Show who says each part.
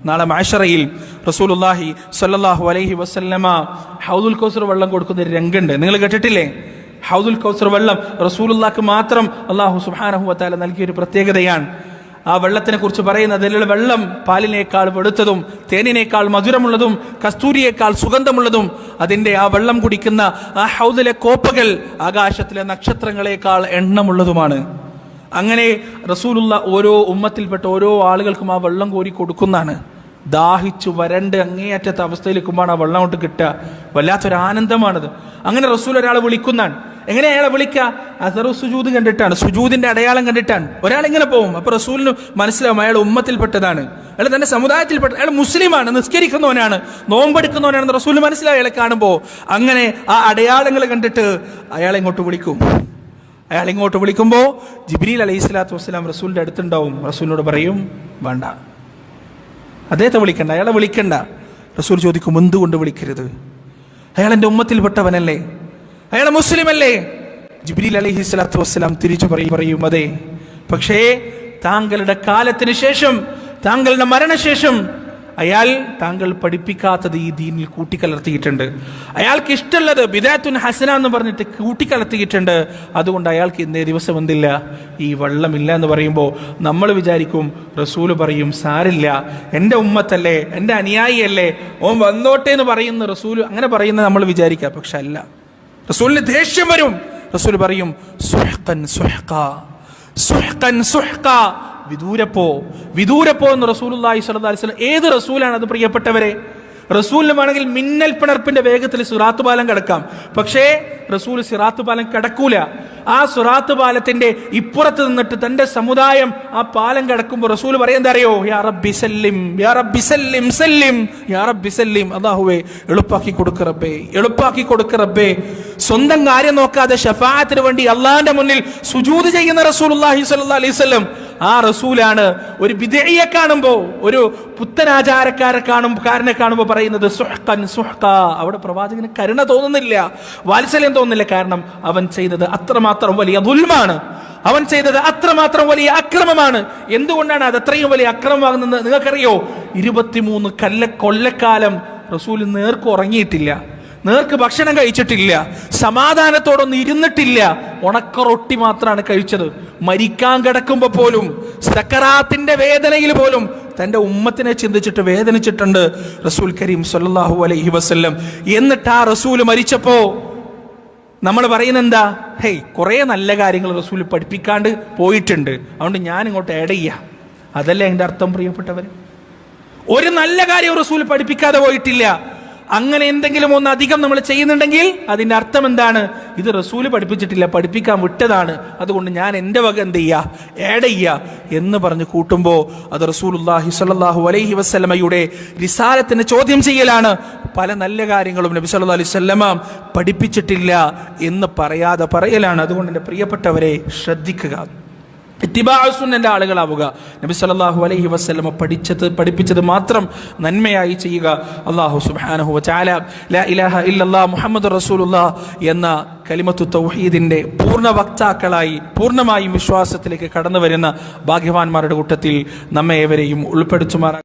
Speaker 1: നാളെ മാഷറയിൽ റസൂലുല്ലാഹി സല്ലാഹു അലൈഹി വസല്ലമ ഹൗദുൽ കൗസർ വെള്ളം കൊടുക്കുന്ന ഒരു രംഗുണ്ട്. നിങ്ങൾ കേട്ടിട്ടില്ലേ? ഹൗദുൽ കൗസർ വെള്ളം റസൂലുള്ളാക്ക് മാത്രം അള്ളാഹു സുബ്ഹാനഹു വതആല നൽകിയ ഒരു പ്രത്യേകതയാണ്. ആ വെള്ളത്തിനെ കുറിച്ച് പറയുന്നത് അതിലുള്ള വെള്ളം പാലിനേക്കാൾ വെളുത്തതും തേനിനേക്കാൾ മധുരമുള്ളതും കസ്തൂരിയേക്കാൾ സുഗന്ധമുള്ളതും അതിന്റെ ആ വെള്ളം കുടിക്കുന്ന ആ ഹൗദിലെ കോപ്പകൾ ആകാശത്തിലെ നക്ഷത്രങ്ങളെക്കാൾ എണ്ണമുള്ളതുമാണ്. അങ്ങനെ റസൂലുള്ള ഓരോ ഉമ്മത്തിൽപ്പെട്ട ഓരോ ആളുകൾക്കും ആ വെള്ളം കോരി കൊടുക്കുന്നതാണ്. ദാഹിച്ചു വരണ്ട് അങ്ങേയറ്റത്തെ അവസ്ഥയിലേക്കുമ്പോൾ ആ വെള്ളം കൊണ്ട് കിട്ടുക. വല്ലാത്തൊരു ആനന്ദമാണത്. അങ്ങനെ റസൂൽ ഒരാളെ വിളിക്കുന്നതാണ്. എങ്ങനെ അയാളെ വിളിക്കുക അസറു സുജൂദ് കണ്ടിട്ടാണ്. സുജൂദിന്റെ അടയാളം കണ്ടിട്ടാണ്. ഒരാൾ ഇങ്ങനെ പോകും. അപ്പൊ റസൂലിന് മനസ്സിലാവും അയാൾ ഉമ്മത്തിൽപ്പെട്ടതാണ്. അയാൾ തന്റെ സമുദായത്തിൽപ്പെട്ട അയാൾ മുസ്ലിമാണ് നിസ്കരിക്കുന്നവനാണ് നോമ്പെടുക്കുന്നവനാണെന്ന് റസൂലിന് മനസ്സിലാവും അയാളെ കാണുമ്പോൾ അങ്ങനെ ആ അടയാളങ്ങൾ കണ്ടിട്ട് അയാളെ ഇങ്ങോട്ട് വിളിക്കും. അയാൾ ഇങ്ങോട്ട് വിളിക്കുമ്പോൾ ജിബ്രീൽ അലൈഹി സ്വലാത്തു വസ്സലാം റസൂലിന്റെ അടുത്തുണ്ടാവും. റസൂലിനോട് പറയും വേണ്ട. അദ്ദേഹത്തെ വിളിക്കണ്ട അയാളെ വിളിക്കണ്ട. റസൂൽ ചോദിക്കും എന്തുകൊണ്ട് വിളിക്കരുത്? അയാൾ എന്റെ ഉമ്മത്തിൽപ്പെട്ടവനല്ലേ? അയാൾ മുസ്ലിം അല്ലേ ജിബ്രീൽ അലൈഹി സ്വലാത്തു വസ്സലാം തിരിച്ചു പറയും പറയും അതെ. പക്ഷേ താങ്കളുടെ കാലത്തിന് ശേഷം താങ്കളുടെ മരണശേഷം അയാൾ താങ്കൾ പഠിപ്പിക്കാത്തത് ഈ ദീനിൽ കൂട്ടിക്കലർത്തിയിട്ടുണ്ട്. അയാൾക്ക് ഇഷ്ടമുള്ളത് ബിദാത്തുൻ ഹസന എന്ന് പറഞ്ഞിട്ട് കൂട്ടിക്കലർത്തിയിട്ടുണ്ട്. അതുകൊണ്ട് അയാൾക്ക് ഇന്നേ ദിവസം എന്തില്ല? ഈ വെള്ളമില്ല എന്ന് പറയുമ്പോൾ നമ്മൾ വിചാരിക്കും റസൂൽ പറയും സാരില്ല. എന്റെ ഉമ്മത്തല്ലേ എന്റെ അനുയായിയല്ലേ ഓൻ വന്നോട്ടെ എന്ന് പറയുന്ന റസൂൽ അങ്ങനെ പറയുന്ന നമ്മൾ വിചാരിക്കുക. പക്ഷെ അല്ല. റസൂലിന് ദേഷ്യം വരും. റസൂൽ പറയും വിദൂരപ്പോ വിദൂരപ്പോ എന്ന് റസൂലുള്ളാഹി സ്വല്ലല്ലാഹി അലൈഹി വസല്ലം ഏത് റസൂലാണ് അത് പ്രിയപ്പെട്ടവരെ? റസൂലിന് വേണമെങ്കിൽ മിന്നൽ പിണർപ്പിന്റെ വേഗത്തിൽ സിറാത്ത് പാലം കിടക്കാം. പക്ഷേ റസൂൽ സിറാത്ത് പാലം കിടക്കൂല. ആ സുറാത്ത് പാലത്തിന്റെ ഇപ്പുറത്ത് നിന്നിട്ട് തന്റെ സമുദായം ആ പാലം കിടക്കുമ്പോൾ റസൂൽ പറയുന്നറിയോ അറിയോ? യാ റബ്ബി സല്ലിം യാ റബ്ബി സല്ലിം സല്ലിം യാ റബ്ബി സല്ലിം. എളുപ്പാക്കി കൊടുക്ക റബ്ബേ എളുപ്പാക്കി കൊടുക്ക റബ്ബേ. സ്വന്തം കാര്യം നോക്കാതെ ഷഫാത്തിന് വേണ്ടി അള്ളാഹിന്റെ മുന്നിൽ സുജൂത് ചെയ്യുന്ന റസൂലുള്ളാഹി സ്വല്ലല്ലാഹി അലൈഹി വസല്ലം ആ റസൂലാണ് ഒരു വിധേയെ കാണുമ്പോ ഒരു പുത്തനാചാരക്കാരെ കാണും കാരനെ കാണുമ്പോൾ പറയുന്നത് സുഹ്ഖൻ സുഹ്ക അവിടെ പ്രവാചകന് കരുണ തോന്നുന്നില്ല വാത്സല്യം തോന്നുന്നില്ല. കാരണം അവൻ ചെയ്തത് അത്രമാത്രം വലിയ ദുൽമാണ്. അവൻ ചെയ്തത് അത്രമാത്രം വലിയ അക്രമമാണ്. എന്തുകൊണ്ടാണ് അത് അത്രയും വലിയ അക്രമമാകുന്നത് നിങ്ങൾക്കറിയോ? ഇരുപത്തിമൂന്ന് കല്ല കൊല്ലക്കാലം റസൂൽ നേർക്ക് ഉറങ്ങിയിട്ടില്ല. നേർക്ക് ഭക്ഷണം കഴിച്ചിട്ടില്ല സമാധാനത്തോടൊന്നും ഇരുന്നിട്ടില്ല. ഉണക്ക റൊട്ടി മാത്രമാണ് കഴിച്ചത്. മരിക്കാൻ കിടക്കുമ്പോൾ പോലും സക്കറാത്തിന്റെ വേദനയിൽ പോലും തന്റെ ഉമ്മത്തിനെ ചിന്തിച്ചിട്ട് വേദനിച്ചിട്ടുണ്ട്. റസൂൽ കരീം സൊല്ലാഹു അലൈഹി വസ്ല്ലം. എന്നിട്ട് ആ റസൂൽ മരിച്ചപ്പോ നമ്മൾ പറയുന്ന എന്താ? ഹേയ് കുറേ നല്ല കാര്യങ്ങൾ റസൂൽ പഠിപ്പിക്കാണ്ട് പോയിട്ടുണ്ട്. അതുകൊണ്ട് ഞാൻ ഇങ്ങോട്ട് ആഡ് ചെയ്യാം. അതല്ലേ എന്റെ അർത്ഥം പ്രിയപ്പെട്ടവർ ഒരു നല്ല കാര്യം റസൂൽ പഠിപ്പിക്കാതെ പോയിട്ടില്ല. അങ്ങനെ എന്തെങ്കിലും ഒന്ന് അധികം നമ്മൾ ചെയ്യുന്നുണ്ടെങ്കിൽ അതിന്റെ അർത്ഥം എന്താണ്? ഇത് റസൂൽ പഠിപ്പിച്ചിട്ടില്ല പഠിപ്പിക്കാൻ വിട്ടതാണ്. അതുകൊണ്ട് ഞാൻ എന്റെ വക എന്ത് ചെയ്യുക ഏഡ് ചെയ്യുക എന്ന് പറഞ്ഞ് കൂട്ടുമ്പോൾ അത് റസൂലുല്ലാഹി സ്വല്ലല്ലാഹു അലൈഹി വസ്ലമയുടെ റിസാലത്തിന് ചോദ്യം ചെയ്യലാണ്. പല നല്ല കാര്യങ്ങളും നബി സല്ലല്ലാഹു അലൈഹി സ്വല്ല പഠിപ്പിച്ചിട്ടില്ല എന്ന് പറയാതെ പറയലാണ്. അതുകൊണ്ട് എന്റെ പ്രിയപ്പെട്ടവരെ ശ്രദ്ധിക്കുക. ഇത്തിബാസുന്നന്റെ ആളുകളാവുക. നബി സല്ലല്ലാഹു അലൈഹി വസ്ലമ പഠിച്ചത് പഠിപ്പിച്ചത് മാത്രം നന്മയായി ചെയ്യുക. അള്ളാഹു സുബാനഹു വതആല ലാ ഇലാഹ ഇല്ലല്ലാഹ് മുഹമ്മദ് റസൂലുള്ള എന്ന കലിമത്തു തൗഹീദിന്റെ പൂർണ വക്താക്കളായി പൂർണമായും വിശ്വാസത്തിലേക്ക് കടന്നു വരുന്ന ഭാഗ്യവാന്മാരുടെ കൂട്ടത്തിൽ നമ്മെ ഏവരെയും ഉൾപ്പെടുത്തുമാറാ